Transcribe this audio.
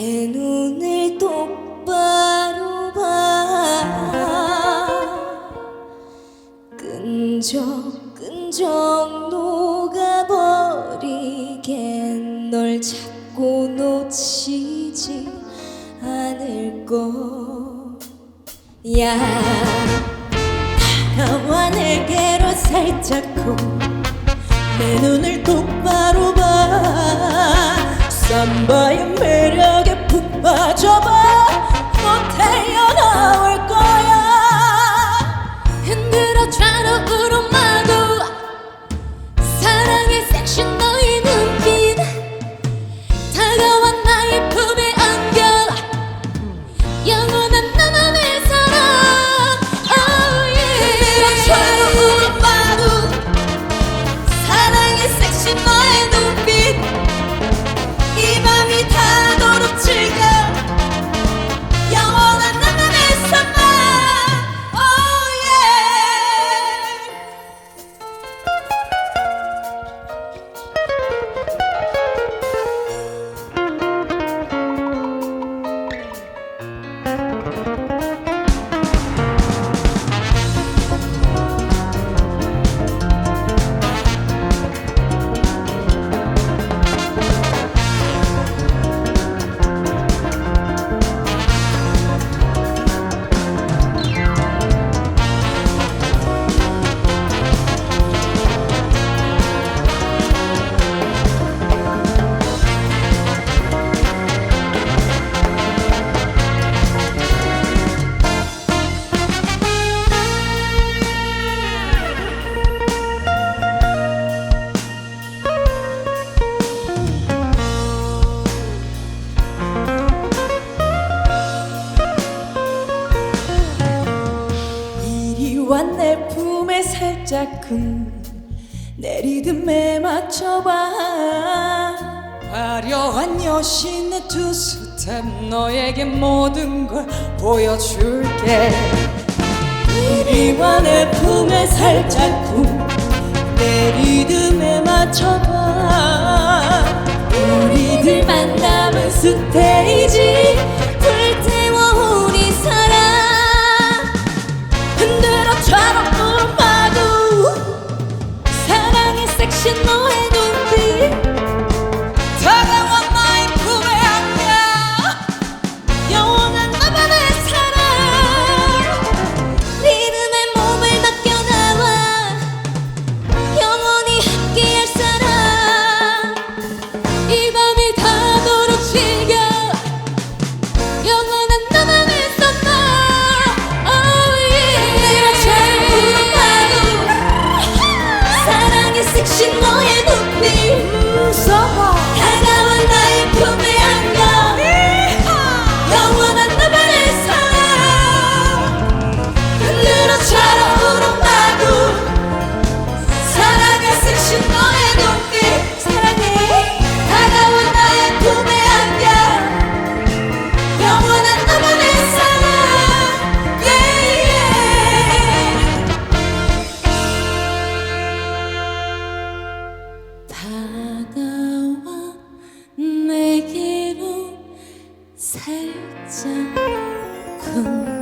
내 눈을 똑바로 봐. 끈적끈적 녹아버리게 널 자꾸 놓치지 않을 거야. 다가와 내게로 살짝 쿵내 눈을 똑바로 봐. 썸바의 매력 but your. 작은 내 리듬에 맞춰봐. 화려한 여신의 투스템 너에게 모든 걸 보여줄게. 우리만의 품에 살짝 품내 리듬에 맞춰봐. Even 살짝 쿵.